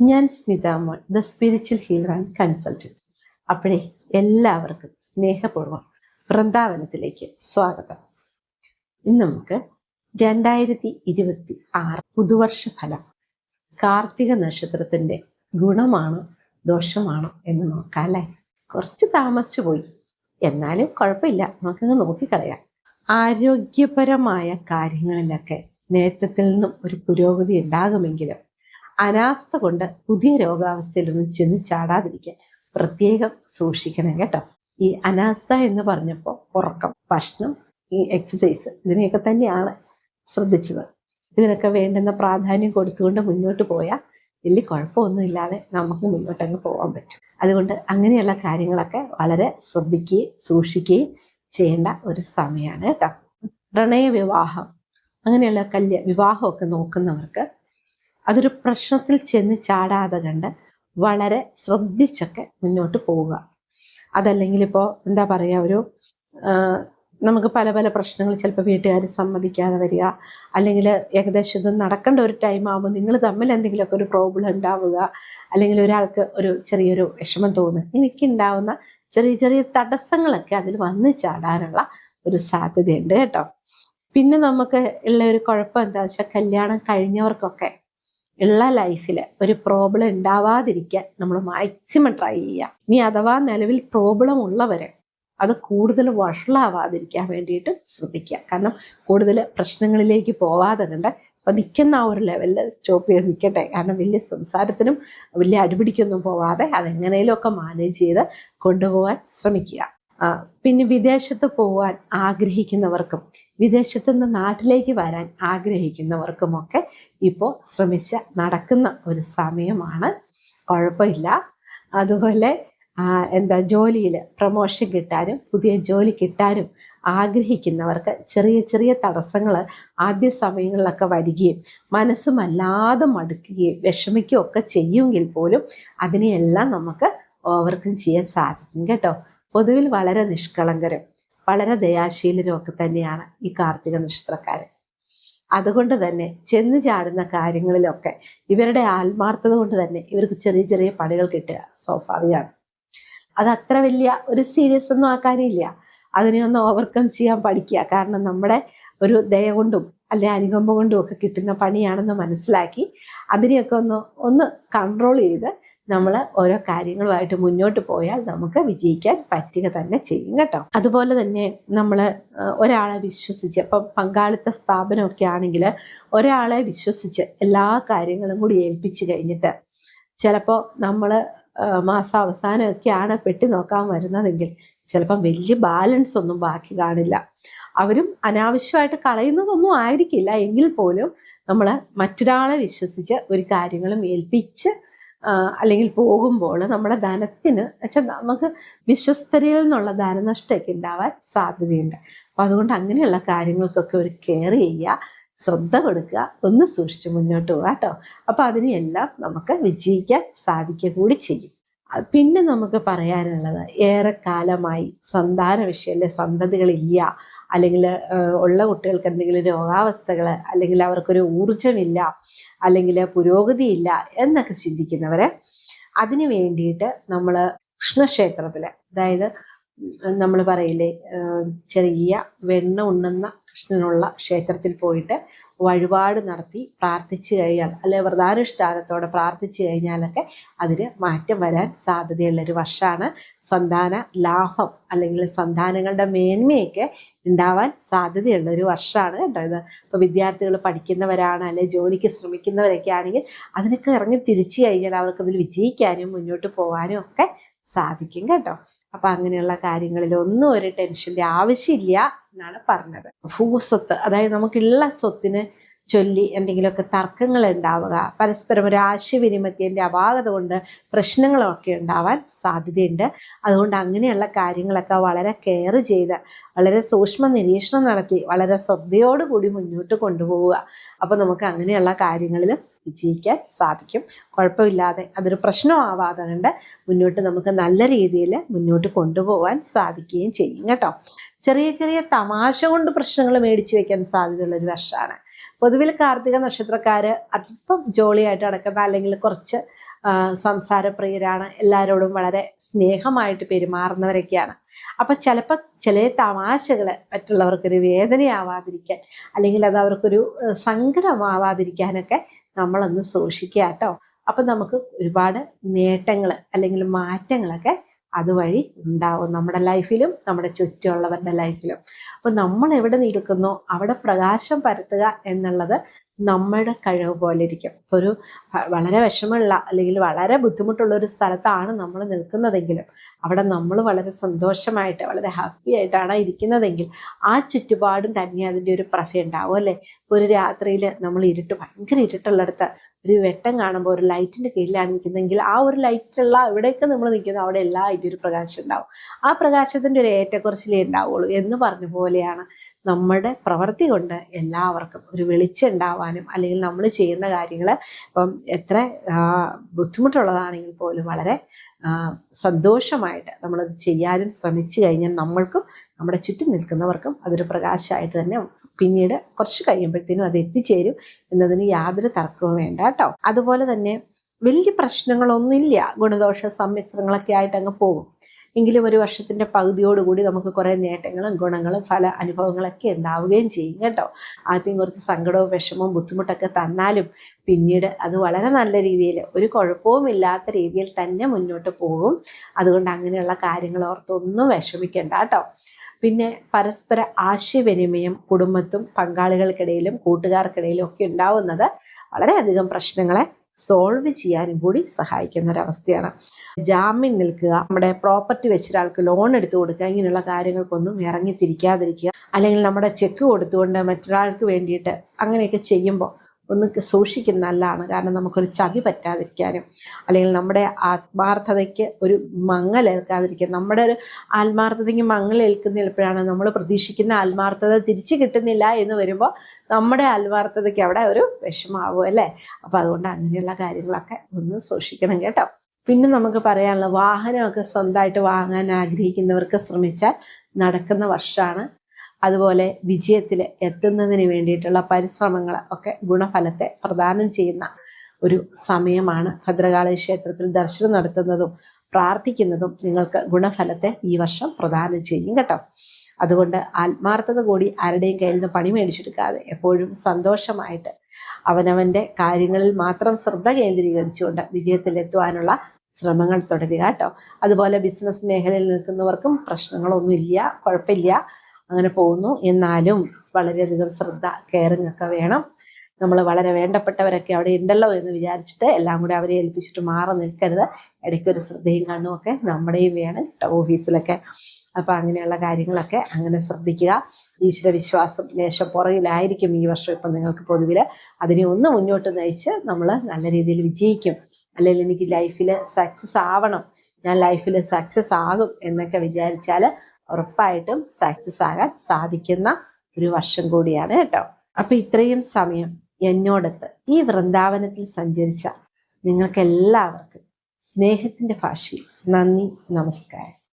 ഞാൻ സ്മിത മോൾ the spiritual healer and consultant അപ്പോഴേ എല്ലാവർക്കും സ്നേഹപൂർവം വൃന്ദാവനത്തിലേക്ക് സ്വാഗതം. ഇന്ന് നമുക്ക് രണ്ടായിരത്തി ഇരുപത്തി ആറ് പുതുവർഷ ഫലം. കാർത്തിക നക്ഷത്രത്തിന്റെ ഗുണമാണോ ദോഷമാണോ എന്ന് നോക്കാം അല്ലേ? കുറച്ച് താമസിച്ചു പോയി. എന്നാലും കുഴപ്പമില്ല നമുക്കങ്ങ് നോക്കിക്കളയാം. ആരോഗ്യപരമായ കാര്യങ്ങളിലൊക്കെ നേതൃത്വത്തിൽ നിന്നും ഒരു പുരോഗതി ഉണ്ടാകുമെങ്കിലും അനാസ്ഥ കൊണ്ട് പുതിയ രോഗാവസ്ഥയിലൊന്നും ചെന്ന് ചാടാതിരിക്കാൻ പ്രത്യേകം സൂക്ഷിക്കണം കേട്ടോ. ഈ അനാസ്ഥ എന്ന് പറഞ്ഞപ്പോൾ ഉറക്കം ഭക്ഷണം ഈ എക്സസൈസ് ഇതിനെയൊക്കെ തന്നെയാണ് ശ്രദ്ധിച്ചത്. ഇതിനൊക്കെ വേണ്ടുന്ന പ്രാധാന്യം കൊടുത്തുകൊണ്ട് മുന്നോട്ട് പോയാൽ വലിയ കുഴപ്പമൊന്നുമില്ലാതെ നമുക്ക് മുന്നോട്ടങ്ങ് പോകാൻ പറ്റും. അതുകൊണ്ട് അങ്ങനെയുള്ള കാര്യങ്ങളൊക്കെ വളരെ ശ്രദ്ധിക്കുകയും സൂക്ഷിക്കുകയും ചെയ്യേണ്ട ഒരു സമയമാണ് കേട്ടോ. പ്രണയ വിവാഹം അങ്ങനെയുള്ള കല്യ വിവാഹമൊക്കെ നോക്കുന്നവർക്ക് അതൊരു പ്രശ്നത്തിൽ ചെന്ന് ചാടാതെ കണ്ട് വളരെ ശ്രദ്ധിച്ചൊക്കെ മുന്നോട്ട് പോവുക. അതല്ലെങ്കിൽ ഇപ്പോൾ എന്താ പറയുക ഒരു നമുക്ക് പല പല പ്രശ്നങ്ങൾ ചിലപ്പോൾ വീട്ടുകാർ സമ്മതിക്കാതെ വരിക. അല്ലെങ്കിൽ ഏകദേശം ഇത് നടക്കേണ്ട ഒരു ടൈം ആകുമ്പോൾ നിങ്ങൾ തമ്മിൽ എന്തെങ്കിലുമൊക്കെ ഒരു പ്രോബ്ലം ഉണ്ടാവുക. അല്ലെങ്കിൽ ഒരാൾക്ക് ഒരു ചെറിയൊരു വിഷമം തോന്നുക. എനിക്കുണ്ടാവുന്ന ചെറിയ ചെറിയ തടസ്സങ്ങളൊക്കെ അതിൽ വന്ന് ചാടാനുള്ള ഒരു സാധ്യതയുണ്ട് കേട്ടോ. പിന്നെ നമുക്ക് ഉള്ള ഒരു കുഴപ്പം എന്താ വെച്ചാൽ കല്യാണം കഴിഞ്ഞവർക്കൊക്കെ ഉള്ള ലൈഫിൽ ഒരു പ്രോബ്ലം ഉണ്ടാവാതിരിക്കാൻ നമ്മൾ മാക്സിമം ട്രൈ ചെയ്യുക ഇനി അഥവാ നിലവിൽ പ്രോബ്ലം ഉള്ളവരെ അത് കൂടുതൽ വഷളാവാതിരിക്കാൻ വേണ്ടിയിട്ട് ശ്രദ്ധിക്കുക കാരണം കൂടുതൽ പ്രശ്നങ്ങളിലേക്ക് പോവാതെ കണ്ട് ഇപ്പം നിൽക്കുന്ന ആ ഒരു ലെവലിൽ സ്റ്റോപ്പ് ചെയ്ത് നിൽക്കട്ടെ കാരണം വലിയ സംസാരത്തിനും വലിയ അടിപിടിക്കൊന്നും പോവാതെ അതെങ്ങനെയും ഒക്കെ മാനേജ് ചെയ്ത് കൊണ്ടുപോകാൻ ശ്രമിക്കുക പിന്നെ വിദേശത്ത് പോവാൻ ആഗ്രഹിക്കുന്നവർക്കും വിദേശത്ത് നിന്ന് നാട്ടിലേക്ക് വരാൻ ആഗ്രഹിക്കുന്നവർക്കുമൊക്കെ ഇപ്പോൾ ശ്രമിച്ച് നടക്കുന്ന ഒരു സമയമാണ്. കുഴപ്പമില്ല. അതുപോലെ എന്താ ജോലിയിൽ പ്രമോഷൻ കിട്ടാനും പുതിയ ജോലി കിട്ടാനും ആഗ്രഹിക്കുന്നവർക്ക് ചെറിയ ചെറിയ തടസ്സങ്ങൾ ആദ്യ സമയങ്ങളിലൊക്കെ വരികയും മനസ്സ് വല്ലാതെ മടുക്കുകയും വിഷമിക്കുകയും ഒക്കെ ചെയ്യുമെങ്കിൽ പോലും അതിനെയെല്ലാം നമുക്ക് ഓവർകം ചെയ്യാൻ സാധിക്കും കേട്ടോ. പൊതുവിൽ വളരെ നിഷ്കളങ്കരും വളരെ ദയാശീലരും ഒക്കെ തന്നെയാണ് ഈ കാർത്തിക നക്ഷത്രക്കാരൻ അതുകൊണ്ട് തന്നെ ചെന്ന് ചാടുന്ന കാര്യങ്ങളിലൊക്കെ ഇവരുടെ ആത്മാർത്ഥത കൊണ്ട് തന്നെ ഇവർക്ക് ചെറിയ ചെറിയ പണികൾ കിട്ടുക സ്വാഭാവികമാണ്. അത് അത്ര വലിയ ഒരു സീരിയസ് ഒന്നും ആക്കാനില്ല. അതിനെ ഒന്ന് ഓവർകം ചെയ്യാൻ പഠിക്കുക. കാരണം നമ്മുടെ ഒരു ദയ കൊണ്ടും അല്ലെ അനുകമ്പ കൊണ്ടും ഒക്കെ കിട്ടുന്ന പണിയാണെന്ന് മനസ്സിലാക്കി അതിനെയൊക്കെ ഒന്ന് ഒന്ന് കൺട്രോൾ ചെയ്ത് നമ്മൾ ഓരോ കാര്യങ്ങളുമായിട്ട് മുന്നോട്ട് പോയാൽ നമുക്ക് വിജയിക്കാൻ പറ്റുക തന്നെ ചെയ്യും കേട്ടോ. അതുപോലെ തന്നെ നമ്മൾ ഒരാളെ വിശ്വസിച്ച് ഇപ്പം പങ്കാളിത്ത സ്ഥാപനമൊക്കെ ആണെങ്കിൽ ഒരാളെ വിശ്വസിച്ച് എല്ലാ കാര്യങ്ങളും കൂടി ഏൽപ്പിച്ച് കഴിഞ്ഞിട്ട് ചിലപ്പോൾ നമ്മൾ മാസാവസാനമൊക്കെയാണ് പെട്ടി നോക്കാൻ വരുന്നതെങ്കിൽ ചിലപ്പം വലിയ ബാലൻസ് ഒന്നും ബാക്കി കാണില്ല. അവരും അനാവശ്യമായിട്ട് കളയുന്നതൊന്നും ആയിരിക്കില്ല. എങ്കിൽ പോലും നമ്മൾ മറ്റൊരാളെ വിശ്വസിച്ച് ഒരു കാര്യങ്ങളും ഏൽപ്പിച്ച് അല്ലെങ്കിൽ പോകുമ്പോൾ നമ്മുടെ ധനത്തിന് വെച്ചാൽ നമുക്ക് വിശ്വസ്തരിൽ നിന്നുള്ള ധനനഷ്ടമൊക്കെ ഉണ്ടാവാൻ സാധ്യതയുണ്ട്. അപ്പം അതുകൊണ്ട് അങ്ങനെയുള്ള കാര്യങ്ങൾക്കൊക്കെ ഒരു കെയർ ചെയ്യുക ശ്രദ്ധ കൊടുക്കുക ഒന്ന് സൂക്ഷിച്ച് മുന്നോട്ട് പോവുക കേട്ടോ. അപ്പം അതിനെയെല്ലാം നമുക്ക് വിജയിക്കാൻ സാധിക്കുക കൂടി ചെയ്യും. പിന്നെ നമുക്ക് പറയാനുള്ളത് ഏറെക്കാലമായി സന്താന വിഷയത്തിലെ സന്തതികളില്ല. അല്ലെങ്കിൽ ഉള്ള കുട്ടികൾക്ക് എന്തെങ്കിലും രോഗാവസ്ഥകൾ അല്ലെങ്കിൽ അവർക്കൊരു ഊർജമില്ല അല്ലെങ്കിൽ പുരോഗതിയില്ല എന്നൊക്കെ ചിന്തിക്കുന്നവരെ അതിനു വേണ്ടിയിട്ട് നമ്മൾ കൃഷ്ണക്ഷേത്രത്തിൽ അതായത് നമ്മൾ പറയില്ലേ ചെറിയ വെണ്ണ ഉണ്ണുന്ന കൃഷ്ണനുള്ള ക്ഷേത്രത്തിൽ പോയിട്ട് വഴിപാട് നടത്തി പ്രാർത്ഥിച്ചു കഴിഞ്ഞാൽ അല്ലെ വ്രതാനുഷ്ഠാനത്തോടെ പ്രാർത്ഥിച്ചു കഴിഞ്ഞാലൊക്കെ അതിന് മാറ്റം വരാൻ സാധ്യതയുള്ള ഒരു വർഷമാണ് സന്താന ലാഭം അല്ലെങ്കിൽ സന്താനങ്ങളുടെ മേന്മയൊക്കെ ഉണ്ടാവാൻ സാധ്യതയുള്ള ഒരു വർഷമാണ് കേട്ടോ ഇത്. ഇപ്പോൾ വിദ്യാർത്ഥികൾ പഠിക്കുന്നവരാണ് അല്ലെ ജോലിക്ക് ശ്രമിക്കുന്നവരൊക്കെ ആണെങ്കിൽ അതിനൊക്കെ ഇറങ്ങി തിരിച്ചു കഴിഞ്ഞാൽ അവർക്ക് അതിൽ വിജയിക്കാനും മുന്നോട്ട് പോകാനും ഒക്കെ സാധിക്കും കേട്ടോ. അപ്പം അങ്ങനെയുള്ള കാര്യങ്ങളിൽ ഒന്നും ഒരു ടെൻഷന്റെ ആവശ്യമില്ല. എന്നാണ് പറഞ്ഞത്. ഭൂസ്വത്ത് അതായത് നമുക്കുള്ള സ്വത്തിന് ചൊല്ലി എന്തെങ്കിലുമൊക്കെ തർക്കങ്ങൾ ഉണ്ടാവുക പരസ്പരം ഒരു ആശയവിനിമയത്തിന്റെ അപാകത കൊണ്ട് പ്രശ്നങ്ങളൊക്കെ ഉണ്ടാവാൻ സാധ്യതയുണ്ട്. അതുകൊണ്ട് അങ്ങനെയുള്ള കാര്യങ്ങളൊക്കെ വളരെ കെയർ ചെയ്ത് വളരെ സൂക്ഷ്മ നിരീക്ഷണം നടത്തി വളരെ ശ്രദ്ധയോടുകൂടി മുന്നോട്ട് കൊണ്ടുപോവുക. അപ്പോൾ നമുക്ക് അങ്ങനെയുള്ള കാര്യങ്ങളിൽ വിജയിക്കാൻ സാധിക്കും. കുഴപ്പമില്ലാതെ അതൊരു പ്രശ്നമാവാതെ കണ്ട് മുന്നോട്ട് നമുക്ക് നല്ല രീതിയിൽ മുന്നോട്ട് കൊണ്ടുപോകാൻ സാധിക്കുകയും ചെയ്യും കേട്ടോ. ചെറിയ ചെറിയ തമാശ കൊണ്ട് പ്രശ്നങ്ങൾ മേടിച്ചു വയ്ക്കാൻ സാധ്യതയുള്ള ഒരു വർഷമാണ്. പൊതുവിൽ കാർത്തിക നക്ഷത്രക്കാർ അല്പം ജോളിയായിട്ട് നടക്കുന്ന അല്ലെങ്കിൽ കുറച്ച് സംസാരപ്രിയരാണ് എല്ലാവരോടും വളരെ സ്നേഹമായിട്ട് പെരുമാറുന്നവരൊക്കെയാണ്. അപ്പം ചിലപ്പോൾ ചില തമാശകൾ മറ്റുള്ളവർക്കൊരു വേദനയാവാതിരിക്കാൻ അല്ലെങ്കിൽ അത് അവർക്കൊരു സങ്കടമാവാതിരിക്കാനൊക്കെ നമ്മളൊന്ന് സൂക്ഷിക്കുക കേട്ടോ. അപ്പം നമുക്ക് ഒരുപാട് നേട്ടങ്ങൾ അല്ലെങ്കിൽ മാറ്റങ്ങളൊക്കെ അതുവഴി ഉണ്ടാവും നമ്മുടെ ലൈഫിലും നമ്മുടെ ചുറ്റുമുള്ളവരുടെ ലൈഫിലും. അപ്പോൾ നമ്മൾ എവിടെ നിൽക്കുന്നോ അവിടെ പ്രകാശം പരത്തുക എന്നുള്ളത് നമ്മുടെ കഴിവ് പോലെ ഇരിക്കും. ഇപ്പൊ ഒരു വളരെ വിഷമമുള്ള അല്ലെങ്കിൽ വളരെ ബുദ്ധിമുട്ടുള്ള ഒരു സ്ഥലത്താണ് നമ്മൾ നിൽക്കുന്നതെങ്കിലും അവിടെ നമ്മൾ വളരെ സന്തോഷമായിട്ട് വളരെ ഹാപ്പി ആയിട്ടാണ് ഇരിക്കുന്നതെങ്കിൽ ആ ചുറ്റുപാടും തന്നെ അതിന്റെ ഒരു പ്രഭ ഉണ്ടാവും അല്ലേ ഒരു രാത്രിയിൽ നമ്മൾ ഇരുട്ട് ഭയങ്കര ഇരുട്ടുള്ളിടത്ത് ഒരു വെട്ടം കാണുമ്പോൾ ഒരു ലൈറ്റിന്റെ കീഴിലാണ് നിൽക്കുന്നതെങ്കിൽ ആ ഒരു ലൈറ്റുള്ള എവിടെയൊക്കെ നമ്മൾ നിൽക്കുന്നു അവിടെ എല്ലാം അതിന്റെ ഒരു പ്രകാശം ഉണ്ടാവും. ആ പ്രകാശത്തിന്റെ ഒരു ഏറ്റക്കുറച്ചിലേ ഉണ്ടാവുള്ളൂ എന്ന് പറഞ്ഞ പോലെയാണ് നമ്മുടെ പ്രവൃത്തി കൊണ്ട് എല്ലാവർക്കും ഒരു വെളിച്ചം ഉണ്ടാവാനും അല്ലെങ്കിൽ നമ്മൾ ചെയ്യുന്ന കാര്യങ്ങൾ ഇപ്പം എത്ര ബുദ്ധിമുട്ടുള്ളതാണെങ്കിൽ പോലും വളരെ സന്തോഷമായിട്ട് നമ്മളത് ചെയ്യാനും ശ്രമിച്ചു കഴിഞ്ഞാൽ നമ്മൾക്കും നമ്മുടെ ചുറ്റും നിൽക്കുന്നവർക്കും അതൊരു പ്രകാശമായിട്ട് തന്നെ പിന്നീട് കുറച്ച് കഴിയുമ്പോഴത്തേനും അത് എത്തിച്ചേരും എന്നതിന് യാതൊരു തർക്കവും വേണ്ട കേട്ടോ. അതുപോലെ തന്നെ വലിയ പ്രശ്നങ്ങളൊന്നുമില്ല. ഗുണദോഷ സമ്മിശ്രങ്ങളൊക്കെ ആയിട്ട് അങ്ങ് പോകും. എങ്കിലും ഒരു വർഷത്തിന്റെ പകുതിയോടുകൂടി നമുക്ക് കുറേ നേട്ടങ്ങളും ഗുണങ്ങളും ഫല അനുഭവങ്ങളൊക്കെ ഉണ്ടാവുകയും ചെയ്യും കേട്ടോ. ആദ്യം കുറച്ച് സങ്കടവും വിഷമവും ബുദ്ധിമുട്ടൊക്കെ തന്നാലും പിന്നീട് അത് വളരെ നല്ല രീതിയിൽ ഒരു കുഴപ്പവും ഇല്ലാത്ത രീതിയിൽ തന്നെ മുന്നോട്ട് പോകും. അതുകൊണ്ട് അങ്ങനെയുള്ള കാര്യങ്ങൾ ഓർത്തൊന്നും വിഷമിക്കേണ്ട കേട്ടോ. പിന്നെ പരസ്പര ആശയവിനിമയം കുടുംബത്തും പങ്കാളികൾക്കിടയിലും കൂട്ടുകാർക്കിടയിലും ഒക്കെ ഉണ്ടാവുന്നത് വളരെയധികം പ്രശ്നങ്ങളെ സോൾവ് ചെയ്യാനും കൂടി സഹായിക്കുന്ന ഒരവസ്ഥയാണ് ജാമ്യം നിൽക്കുക നമ്മുടെ പ്രോപ്പർട്ടി വെച്ച ഒരാൾക്ക് ലോൺ എടുത്തു കൊടുക്കുക ഇങ്ങനെയുള്ള കാര്യങ്ങൾക്കൊന്നും ഇറങ്ങി തിരിക്കാതിരിക്കുക അല്ലെങ്കിൽ നമ്മുടെ ചെക്ക് കൊടുത്തുകൊണ്ട് മറ്റൊരാൾക്ക് വേണ്ടിയിട്ട് അങ്ങനെയൊക്കെ ചെയ്യുമ്പോൾ ഒന്ന് സൂക്ഷിക്കുന്ന നല്ലതാണ്. കാരണം നമുക്കൊരു ചതി പറ്റാതിരിക്കാനും അല്ലെങ്കിൽ നമ്മുടെ ആത്മാർത്ഥതയ്ക്ക് ഒരു മങ്ങലേൽക്കാതിരിക്കാൻ നമ്മുടെ ഒരു ആത്മാർത്ഥതയ്ക്ക് മങ്ങലേൽക്കുന്ന എപ്പോഴാണ് നമ്മൾ പ്രതീക്ഷിക്കുന്ന ആത്മാർത്ഥത തിരിച്ചു കിട്ടുന്നില്ല എന്ന് വരുമ്പോൾ നമ്മുടെ ആത്മാർത്ഥതയ്ക്ക് അവിടെ ഒരു വിഷമാവും അല്ലേ? അപ്പോൾ അതുകൊണ്ട് അങ്ങനെയുള്ള കാര്യങ്ങളൊക്കെ ഒന്ന് സൂക്ഷിക്കണം കേട്ടോ. പിന്നെ നമുക്ക് പറയാനുള്ള വാഹനമൊക്കെ സ്വന്തമായിട്ട് വാങ്ങാൻ ആഗ്രഹിക്കുന്നവർക്ക് ശ്രമിച്ചാൽ നടക്കുന്ന വർഷമാണ് അതുപോലെ വിജയത്തിൽ എത്തുന്നതിന് വേണ്ടിയിട്ടുള്ള പരിശ്രമങ്ങൾ ഒക്കെ ഗുണഫലത്തെ പ്രദാനം ചെയ്യുന്ന ഒരു സമയമാണ് ഭദ്രകാളി ക്ഷേത്രത്തിൽ ദർശനം നടത്തുന്നതും പ്രാർത്ഥിക്കുന്നതും നിങ്ങൾക്ക് ഗുണഫലത്തെ ഈ വർഷം പ്രദാനം ചെയ്യും കേട്ടോ. അതുകൊണ്ട് ആത്മാർത്ഥത കൂടി ആരുടെയും കയ്യിൽ നിന്ന് പണി മേടിച്ചെടുക്കാതെ എപ്പോഴും സന്തോഷമായിട്ട് അവനവന്റെ കാര്യങ്ങളിൽ മാത്രം ശ്രദ്ധ കേന്ദ്രീകരിച്ചുകൊണ്ട് വിജയത്തിലെത്തുവാനുള്ള ശ്രമങ്ങൾ തുടരുക കേട്ടോ. അതുപോലെ ബിസിനസ് മേഖലയിൽ നിൽക്കുന്നവർക്കും പ്രശ്നങ്ങളൊന്നുമില്ല കുഴപ്പമില്ല. അങ്ങനെ പോകുന്നു. എന്നാലും വളരെയധികം ശ്രദ്ധ കെയറിങ് ഒക്കെ വേണം. നമ്മൾ വളരെ വേണ്ടപ്പെട്ടവരൊക്കെ അവിടെ ഉണ്ടല്ലോ എന്ന് വിചാരിച്ചിട്ട് എല്ലാം കൂടി അവരെ ഏൽപ്പിച്ചിട്ട് മാറി നിൽക്കരുത്. ഇടയ്ക്കൊരു ശ്രദ്ധയും കണ്ണുമൊക്കെ നമ്മുടെയും വേണം കേട്ടോ ഓഫീസിലൊക്കെ. അപ്പം അങ്ങനെയുള്ള കാര്യങ്ങളൊക്കെ അങ്ങനെ ശ്രദ്ധിക്കുക. ഈശ്വരവിശ്വാസം ലേശം പുറകിലായിരിക്കും ഈ വർഷം ഇപ്പം നിങ്ങൾക്ക് പൊതുവിൽ അതിനെ ഒന്ന് മുന്നോട്ട് നയിച്ച് നമ്മൾ നല്ല രീതിയിൽ വിജയിക്കും. അല്ലെങ്കിൽ എനിക്ക് ലൈഫിൽ സക്സസ് ആവണം. ഞാൻ ലൈഫിൽ സക്സസ് ആകും എന്നൊക്കെ വിചാരിച്ചാൽ ഉറപ്പായിട്ടും സക്സസ് ആകാൻ സാധിക്കുന്ന ഒരു വർഷം കൂടിയാണ് കേട്ടോ. അപ്പൊ ഇത്രയും സമയം എന്നോടത്ത് ഈ വൃന്ദാവനത്തിൽ സഞ്ചരിച്ച നിങ്ങൾക്ക് എല്ലാവർക്കും സ്നേഹത്തിന്റെ ഭാഷയിൽ നന്ദി നമസ്കാരം.